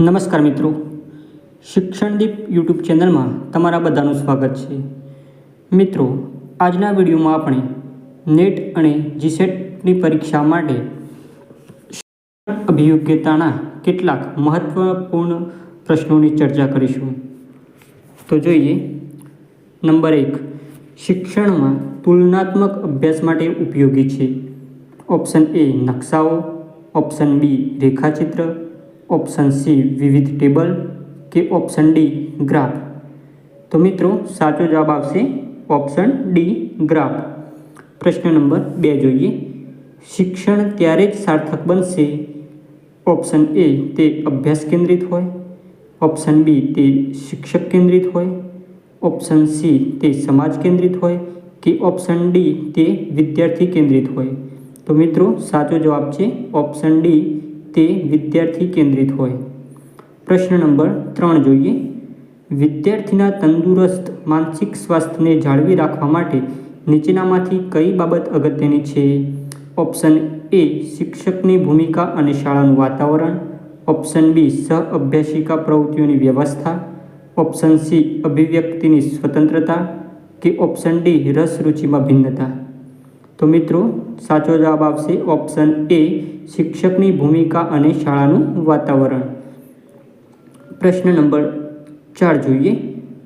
નમસ્કાર મિત્રો. શિક્ષણદીપ યુટ્યુબ ચેનલમાં તમારા બધાનું સ્વાગત છે. મિત્રો, આજના વિડીયોમાં આપણે નેટ અને જીસેટની પરીક્ષા માટે અભિયોગ્યતાના કેટલાક મહત્વપૂર્ણ પ્રશ્નોની ચર્ચા કરીશું. તો જોઈએ, નંબર એક, શિક્ષણમાં તુલનાત્મક અભ્યાસ માટે ઉપયોગી છે. ઓપ્શન એ નકશાઓ, ઓપ્શન બી રેખાચિત્ર ઓપ્શન સી વિવિધ ટેબલ કે ઓપ્શન ડી ગ્રાફ તો મિત્રો સાચો જવાબ આવશે ઓપ્શન ડી ગ્રાફ પ્રશ્ન નંબર બે જોઈએ શિક્ષણ ત્યારે જ સાર્થક બનશે ઓપ્શન એ તે અભ્યાસ કેન્દ્રિત હોય ઓપ્શન બી તે શિક્ષક કેન્દ્રિત હોય ઓપ્શન સી તે સમાજ કેન્દ્રિત હોય કે ઓપ્શન ડી તે વિદ્યાર્થી કેન્દ્રિત હોય તો મિત્રો સાચો જવાબ છે ઓપ્શન ડી તે વિદ્યાર્થી કેન્દ્રિત હોય. પ્રશ્ન નંબર ત્રણ જોઈએ. વિદ્યાર્થીના તંદુરસ્ત માનસિક સ્વાસ્થ્યને જાળવી રાખવા માટે નીચેનામાંથી કઈ બાબત અગત્યની છે? ઓપ્શન એ શિક્ષકની ભૂમિકા અને શાળાનું વાતાવરણ. ઓપ્શન બી સહ અભ્યાસિકા પ્રવૃત્તિઓની વ્યવસ્થા. ઓપ્શન સી અભિવ્યક્તિની સ્વતંત્રતા. કે ઓપ્શન ડી રસ રુચિમાં ભિન્નતા. તો મિત્રો, સાચો જવાબ આવશે ઓપ્શન એ શિક્ષકની ભૂમિકા અને શાળાનું વાતાવરણ. પ્રશ્ન નંબર ચાર જોઈએ.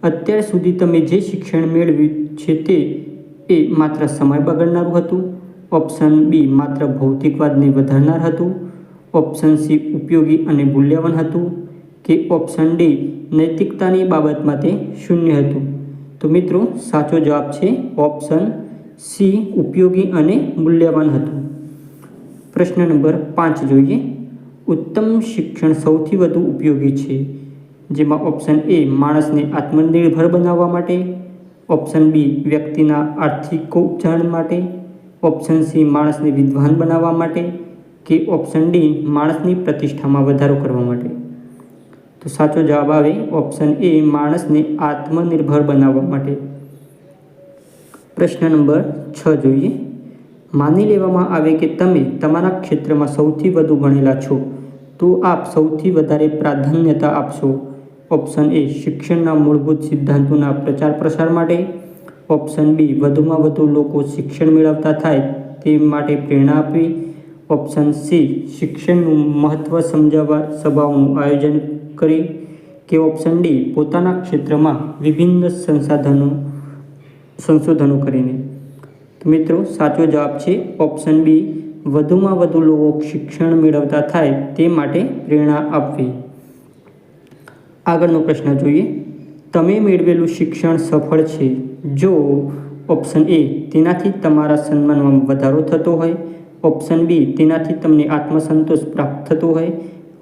અત્યાર સુધી તમે જે શિક્ષણ મેળવ્યું છે તે એ માત્ર સમય બગાડનારું હતું? ઓપ્શન બી માત્ર ભૌતિકવાદને વધારનાર હતું? ઓપ્શન સી ઉપયોગી અને મૂલ્યવાન હતું? કે ઓપ્શન ડી નૈતિકતાની બાબતમાં તે શૂન્ય હતું? તો મિત્રો, સાચો જવાબ છે ઓપ્શન સી ઉપયોગી અને મૂલ્યવાન હતું. પ્રશ્ન નંબર પાંચ જોઈએ. ઉત્તમ શિક્ષણ સૌથી વધુ ઉપયોગી છે, જેમાં ઓપ્શન એ માણસને આત્મનિર્ભર બનાવવા માટે, ઓપ્શન બી વ્યક્તિના આર્થિક ઉપચારણ માટે, ઓપ્શન સી માણસને વિદ્વાન બનાવવા માટે કે ઓપ્શન ડી માણસની પ્રતિષ્ઠામાં વધારો કરવા માટે. તો સાચો જવાબ આવે ઓપ્શન એ માણસને આત્મનિર્ભર બનાવવા માટે. પ્રશ્ન નંબર છ જોઈએ. માની લેવામાં આવે કે તમે તમારા ક્ષેત્રમાં સૌથી વધુ ભણેલા છો, તો આપ સૌથી વધારે પ્રાધાન્યતા આપશો. ઓપ્શન એ શિક્ષણના મૂળભૂત સિદ્ધાંતોના પ્રચાર પ્રસાર માટે. ઓપ્શન બી વધુમાં વધુ લોકો શિક્ષણ મેળવતા થાય તે માટે પ્રેરણા આપવી. ઓપ્શન સી શિક્ષણનું મહત્ત્વ સમજાવવા સભાઓનું આયોજન કરી. કે ઓપ્શન ડી પોતાના ક્ષેત્રમાં વિભિન્ન સંસાધનો સંશોધનો કરીને. તો મિત્રો, સાચો જવાબ છે ઓપ્શન બી વધુમાં વધુ લોકો શિક્ષણ મેળવતા થાય તે માટે પ્રેરણા આપવી. આગળનો પ્રશ્ન જોઈએ. તમે મેળવેલું શિક્ષણ સફળ છે? જો ઓપ્શન એ તેનાથી તમારા સન્માનમાં વધારો થતો હોય. ઓપ્શન બી તેનાથી તમને આત્મસંતોષ પ્રાપ્ત થતો હોય.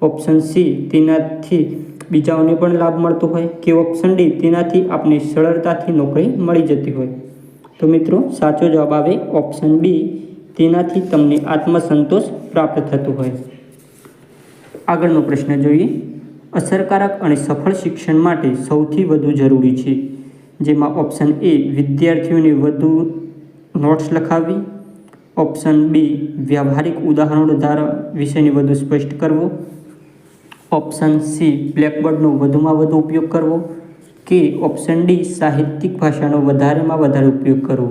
ઓપ્શન સી તેનાથી બીજાઓને પણ લાભ મળતો હોય કે ઓપ્શન ડી તેનાથી આપને સરળતાથી નોકરી મળી જતી હોય. તો મિત્રો, સાચો જવાબ આવે ઓપ્શન બી તેનાથી તમને આત્મસંતોષ પ્રાપ્ત થતું હોય. આગળનો પ્રશ્ન જોઈએ. અસરકારક અને સફળ શિક્ષણ માટે સૌથી વધુ જરૂરી છે. જેમાં ઓપ્શન એ વિદ્યાર્થીઓને વધુ નોટ્સ લખાવવી. ઓપ્શન બી વ્યવહારિક ઉદાહરણો દ્વારા વિષયને વધુ સ્પષ્ટ કરવો. ઓપ્શન સી, બ્લેકબોર્ડનો વધુમાં વધુ ઉપયોગ કરવો કે ઓપ્શન ડી, સાહિત્યિક ભાષાનો વધારેમાં વધારે ઉપયોગ કરવો?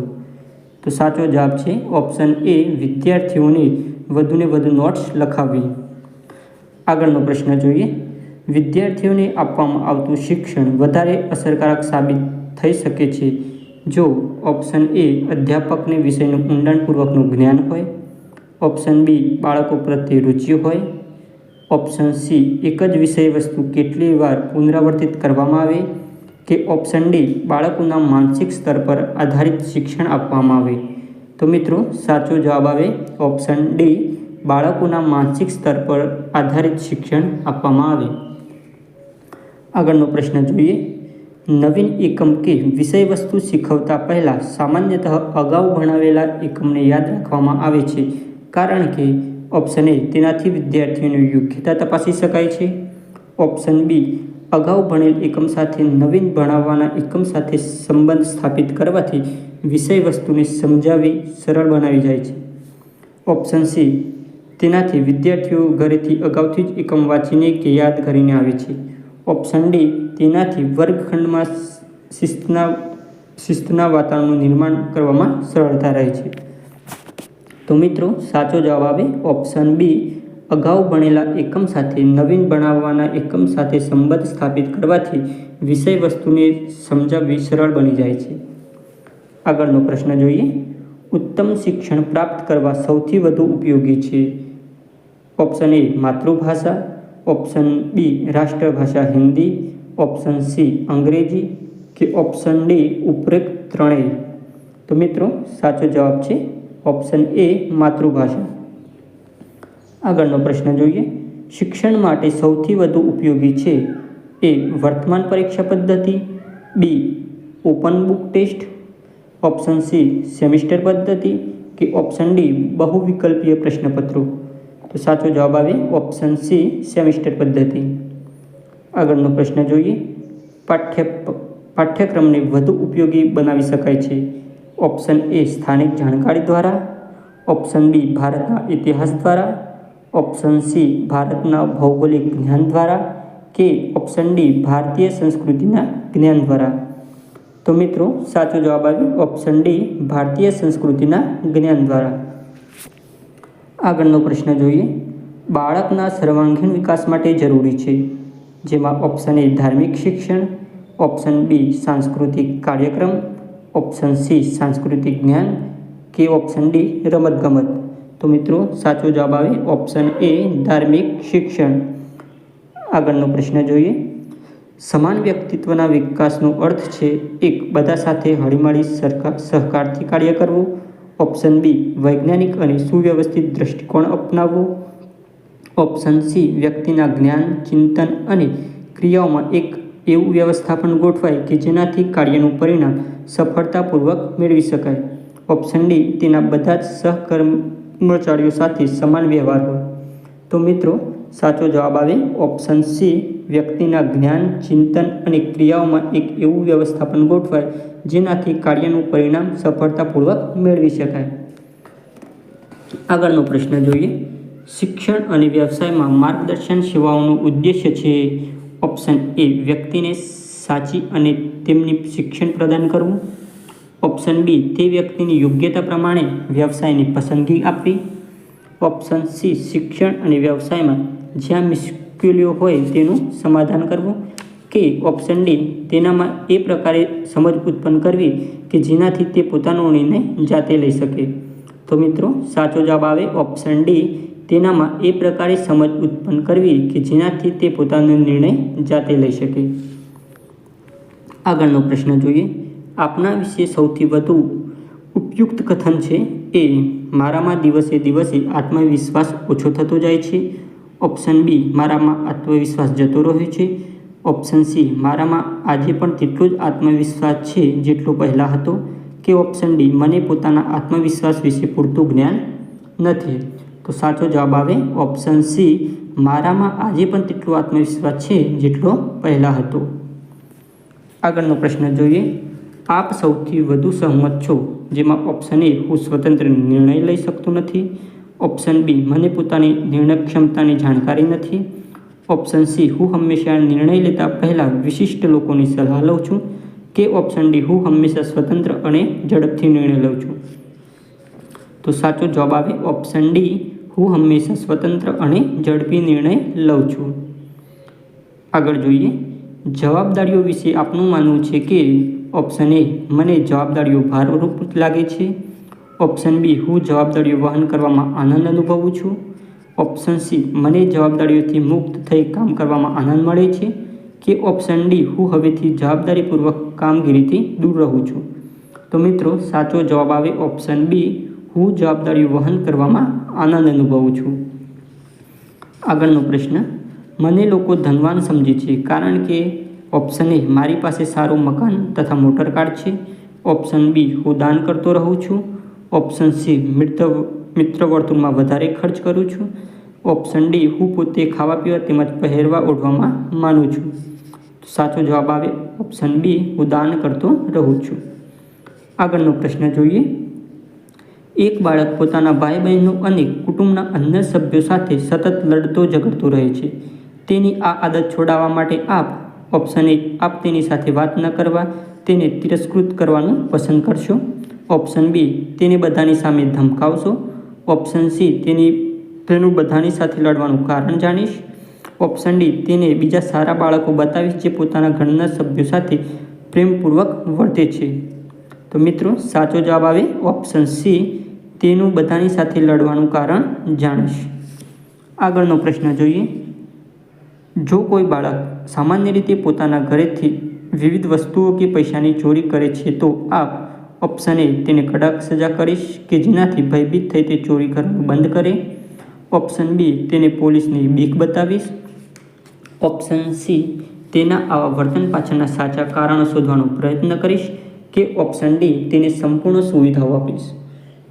તો સાચો જવાબ છે ઓપ્શન એ, વિદ્યાર્થીઓને વધુને વધુ નોટ્સ લખાવવી આગળનો પ્રશ્ન જોઈએ. વિદ્યાર્થીઓને આપવામાં આવતું શિક્ષણ વધારે અસરકારક સાબિત થઈ શકે છે. જો ઓપ્શન એ, અધ્યાપકને વિષયનું ઊંડાણપૂર્વકનું જ્ઞાન હોય. ઓપ્શન બી, બાળકો પ્રત્યે રુચિ હોય. ઓપ્શન સી એક જ વિષય વસ્તુ કેટલી વાર પુનરાવર્તિત કરવામાં આવે કે ઓપ્શન ડી બાળકોના માનસિક સ્તર પર આધારિત શિક્ષણ આપવામાં આવે? તો મિત્રો, સાચો જવાબ આવે ઓપ્શન ડી બાળકોના માનસિક સ્તર પર આધારિત શિક્ષણ આપવામાં આવે. આગળનો પ્રશ્ન જોઈએ. નવીન એકમ કે વિષય વસ્તુ શીખવતા પહેલાં સામાન્યતઃ અગાઉ ભણાવેલા એકમને યાદ રાખવામાં આવે છે. કારણ કે ઓપ્શન એ તેનાથી વિદ્યાર્થીઓની યોગ્યતા તપાસી શકાય છે. ઓપ્શન બી, અગાઉ ભણેલ એકમ સાથે નવીન ભણાવવાના એકમ સાથે સંબંધ સ્થાપિત કરવાથી વિષય વસ્તુને સમજાવી સરળ બનાવી જાય છે. ઓપ્શન સી, તેનાથી વિદ્યાર્થીઓ ઘરેથી અગાઉથી જ એકમ વાંચીને કે યાદ કરીને આવે છે. ઓપ્શન ડી, તેનાથી વર્ગખંડમાં શિસ્તના શિસ્તના વાતાવરણનું નિર્માણ કરવામાં સરળતા રહે છે. તો મિત્રો, સાચો જવાબ આવે ઓપ્શન બી અગાઉ ભણેલા એકમ સાથે નવીન ભણાવવાના એકમ સાથે સંબંધ સ્થાપિત કરવાથી વિષય વસ્તુને સમજાવવી સરળ બની જાય છે. આગળનો પ્રશ્ન જોઈએ. ઉત્તમ શિક્ષણ પ્રાપ્ત કરવા સૌથી વધુ ઉપયોગી છે. ઓપ્શન એ માતૃભાષા. ઓપ્શન બી રાષ્ટ્રભાષા હિન્દી. ઓપ્શન સી અંગ્રેજી. કે ઓપ્શન ડી ઉપરેક્ત ત્રણેય. તો મિત્રો, સાચો જવાબ છે ઓપ્શન એ માતૃભાષા. આગળનો પ્રશ્ન જોઈએ. શિક્ષણ માટે સૌથી વધુ ઉપયોગી છે એ વર્તમાન પરીક્ષા પદ્ધતિ, B open book test, option C semester પદ્ધતિ કે ઓપ્શન ડી બહુવિકલ્પીય પ્રશ્નપત્રો. તો સાચો જવાબ આવે ઓપ્શન સી સેમિસ્ટર પદ્ધતિ. આગળનો પ્રશ્ન જોઈએ. પાઠ્ય પાઠ્યક્રમને વધુ ઉપયોગી બનાવી શકાય છે. ઓપ્શન એ સ્થાનિક જાણકારી દ્વારા, ઓપ્શન બી ભારતના ઇતિહાસ દ્વારા, ઓપ્શન સી ભારતના ભૌગોલિક જ્ઞાન દ્વારા કે ઓપ્શન ડી ભારતીય સંસ્કૃતિના જ્ઞાન દ્વારા. તો મિત્રો, સાચો જવાબ આવ્યો ઓપ્શન ડી ભારતીય સંસ્કૃતિના જ્ઞાન દ્વારા. આગળનો પ્રશ્ન જોઈએ. બાળકના સર્વાંગીણ વિકાસ માટે જરૂરી છે. જેમાં ઓપ્શન એ ધાર્મિક શિક્ષણ, ઓપ્શન બી સાંસ્કૃતિક કાર્યક્રમ ઓપ્શન સી સાંસ્કૃતિક જ્ઞાન કે ઓપ્શન ડી રમતગમત. તો મિત્રો, સાચો જવાબ આવે ઓપ્શન એ ધાર્મિક શિક્ષણ. આગળનો પ્રશ્ન જોઈએ. સમાન વ્યક્તિત્વના વિકાસનો અર્થ છે એક, બધા સાથે હળીમળી સરકાર, સહકારથી કાર્ય કરવું. ઓપ્શન બી વૈજ્ઞાનિક અને સુવ્યવસ્થિત દૃષ્ટિકોણ અપનાવવો. ઓપ્શન સી વ્યક્તિના જ્ઞાન, ચિંતન અને ક્રિયાઓમાં એક એવું વ્યવસ્થાપન ગોઠવાય કે જેનાથી કાર્યનું પરિણામ સફળતાપૂર્વક મેળવી શકાય. ઓપ્શન ડી તેના બધા જ સહકર્મચારીઓ સાથે સમાન વ્યવહાર હોય. તો મિત્રો, સાચો જવાબ આવે ઓપ્શન સી વ્યક્તિના જ્ઞાન, ચિંતન અને ક્રિયાઓમાં એક એવું વ્યવસ્થાપન ગોઠવાય જેનાથી કાર્યનું પરિણામ સફળતાપૂર્વક મેળવી શકાય. આગળનો પ્રશ્ન જોઈએ. શિક્ષણ અને વ્યવસાયમાં માર્ગદર્શન સેવાઓનો ઉદ્દેશ્ય છે. ઓપ્શન એ વ્યક્તિને સાચી અને તેમની શિક્ષણ પ્રદાન કરવું. ઓપ્શન બી તે વ્યક્તિની યોગ્યતા પ્રમાણે વ્યવસાયની પસંદગી આપવી. ઓપ્શન સી શિક્ષણ અને વ્યવસાયમાં જ્યાં મુશ્કેલીઓ હોય તેનું સમાધાન કરવું કે ઓપ્શન ડી તેનામાં એ પ્રકારે સમજ ઉત્પન્ન કરવી કે જેનાથી તે પોતાનો નિર્ણય જાતે લઈ શકે. તો મિત્રો સાચો જવાબ આવે ઓપ્શન ડી તેનામાં એ પ્રકારે સમજ ઉત્પન્ન કરવી કે જેનાથી તે પોતાનો નિર્ણય જાતે લઈ શકે. આગળનો પ્રશ્ન જોઈએ. આપના વિશે સૌથી વધુ ઉપયુક્ત કથન છે એ, મારામાં દિવસે દિવસે આત્મવિશ્વાસ ઓછો થતો જાય છે. ઓપ્શન બી, મારામાં આત્મવિશ્વાસ જતો રહે છે. ઓપ્શન સી, મારામાં આજે પણ તેટલો જ આત્મવિશ્વાસ છે જેટલો પહેલાં હતો. કે ઓપ્શન ડી, મને પોતાના આત્મવિશ્વાસ વિશે પૂરતું જ્ઞાન નથી. તો સાચો જવાબ આવે ઓપ્શન સી મારામાં આજે પણ તેટલો આત્મવિશ્વાસ છે જેટલો પહેલાં હતો. આગળનો પ્રશ્ન જોઈએ. આપ સૌથી વધુ સહમત છો જેમાં ઓપ્શન એ હું સ્વતંત્ર નિર્ણય લઈ શકતો નથી. ઓપ્શન બી મને પોતાની નિર્ણય ક્ષમતાની જાણકારી નથી. ઓપ્શન સી હું હંમેશા નિર્ણય લેતા પહેલાં વિશિષ્ટ લોકોની સલાહ લઉં છું કે ઓપ્શન ડી હું હંમેશા સ્વતંત્ર અને ઝડપથી નિર્ણય લઉં છું. તો સાચો જવાબ આવે ઓપ્શન ડી હું હંમેશા સ્વતંત્ર અને ઝડપી નિર્ણય લઉં છું. આગળ જોઈએ. જવાબદારીઓ વિશે આપનું માનવું છે કે ઓપ્શન એ, મને જવાબદારીઓ ભારરૂપ લાગે છે. ઓપ્શન બી, હું જવાબદારીઓ વહન કરવામાં આનંદ અનુભવું છું. ઓપ્શન સી, મને જવાબદારીઓથી મુક્ત થઈ કામ કરવામાં આનંદ મળે છે. કે ઓપ્શન ડી, હું હવેથી જવાબદારીપૂર્વક કામગીરીથી દૂર રહું છું. તો મિત્રો, સાચો જવાબ આવે ઓપ્શન બી હું જવાબદારી વહન કરવામાં આનંદ અનુભવું છું. આગળનો પ્રશ્ન, મને લોકો ધનવાન સમજે છે કારણ કે ઓપ્શન એ મારી પાસે સારું મકાન તથા મોટર કાર છે. ઓપ્શન બી હું દાન કરતો રહું છું. ઓપ્શન સી મિત્ર મિત્ર વર્તુળમાં વધારે ખર્ચ કરું છું. ઓપ્શન ડી હું પોતે ખાવા પીવા તેમજ પહેરવા ઓઢવામાં માનું છું. સાચો જવાબ આવે ઓપ્શન બી હું દાન કરતો રહું છું. આગળનો પ્રશ્ન જોઈએ એક બાળક પોતાના ભાઈ બહેનો અને કુટુંબના અન્ય સભ્યો સાથે સતત લડતો ઝઘડતો રહે છે. તેની આ આદત છોડાવવા માટે આપ ઓપ્શન એક, આપ તેની સાથે વાત ન કરવા, તેને તિરસ્કૃત કરવાનું પસંદ કરશો. ઓપ્શન બી, તેને બધાની સામે ધમકાવશો. ઓપ્શન સી, તેની, તેનું બધાની સાથે લડવાનું કારણ જાણીશ. ઓપ્શન ડી, તેને બીજા સારા બાળકો બતાવીશ જે પોતાના ઘરના સભ્યો સાથે પ્રેમપૂર્વક વર્તે છે. તો મિત્રો, સાચો જવાબ આવે ઓપ્શન સી. તેનું બધાની સાથે લડવાનું કારણ જાણીશ. આગળનો પ્રશ્ન જોઈએ. જો કોઈ બાળક સામાન્ય રીતે પોતાના ઘરેથી વિવિધ વસ્તુઓ કે પૈસાની ચોરી કરે છે, તો આપ ઓપ્શન એ તેને કડક સજા કરીશ કે જેનાથી ભયભીત થઈ તે ચોરી કરવાનું બંધ કરે? ઓપ્શન બી તેને પોલીસની બીક બતાવીશ. ઓપ્શન સી તેના આવા વર્તન પાછળના સાચા કારણો શોધવાનો પ્રયત્ન કરીશ કે ઓપ્શન ડી તેને સંપૂર્ણ સુવિધાઓ આપીશ.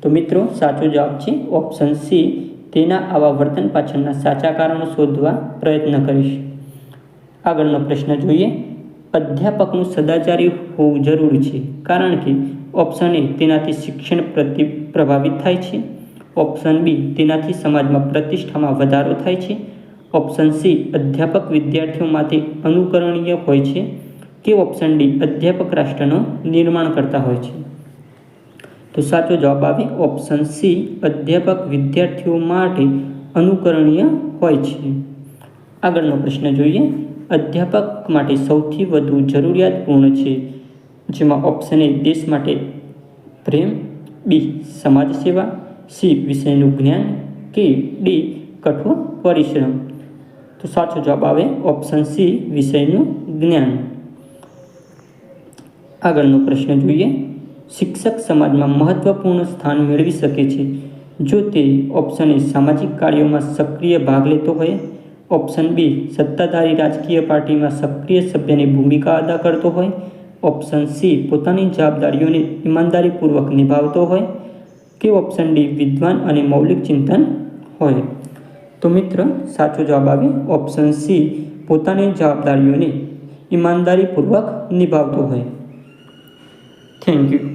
તો મિત્રો, સાચો જવાબ છે ઓપ્શન સી તેના આવા વર્તન પાછળના સાચા કારણો શોધવા પ્રયત્ન કરીશ. આગળનો પ્રશ્ન જોઈએ. અધ્યાપકનું સદાચારી હોવું જરૂરી છે, કારણ કે ઓપ્શન એ તેનાથી શિક્ષણ પ્રતિ પ્રભાવિત થાય છે. ઓપ્શન બી તેનાથી સમાજમાં પ્રતિષ્ઠામાં વધારો થાય છે. ઓપ્શન સી અધ્યાપક વિદ્યાર્થીઓ માટે અનુકરણીય હોય છે, કે ઓપ્શન ડી અધ્યાપક રાષ્ટ્રનું નિર્માણ કરતા હોય છે. તો સાચો જવાબ આવે ઓપ્શન સી અધ્યાપક વિદ્યાર્થીઓ માટે અનુકરણીય હોય છે. આગળનો પ્રશ્ન જોઈએ. અધ્યાપક માટે સૌથી વધુ જરૂરિયાતપૂર્ણ છે, જેમાં ઓપ્શન એ દેશ માટે પ્રેમ બી સમાજ સેવા સી વિષયનું જ્ઞાન કે ડી કઠોર પરિશ્રમ. તો સાચો જવાબ આવે ઓપ્શન સી વિષયનું જ્ઞાન. આગળનો પ્રશ્ન જોઈએ. શિક્ષક સમાજમાં મહત્વપૂર્ણ સ્થાન મેળવી શકે છે. જો તે ઓપ્શન એ સામાજિક કાર્યોમાં સક્રિય ભાગ લેતો હોય ઓપ્શન બી, સત્તાધારી રાજકીય પાર્ટીમાં સક્રિય સભ્યની ભૂમિકા અદા કરતો હોય ઓપ્શન સી પોતાની જવાબદારીઓને ઈમાનદારીપૂર્વક નિભાવતો હોય, કે ઓપ્શન ડી વિદ્વાન અને મૌલિક ચિંતન હોય. તો મિત્ર, સાચો જવાબ આવે ઓપ્શન સી પોતાની જવાબદારીઓને ઈમાનદારીપૂર્વક નિભાવતો હોય. Thank you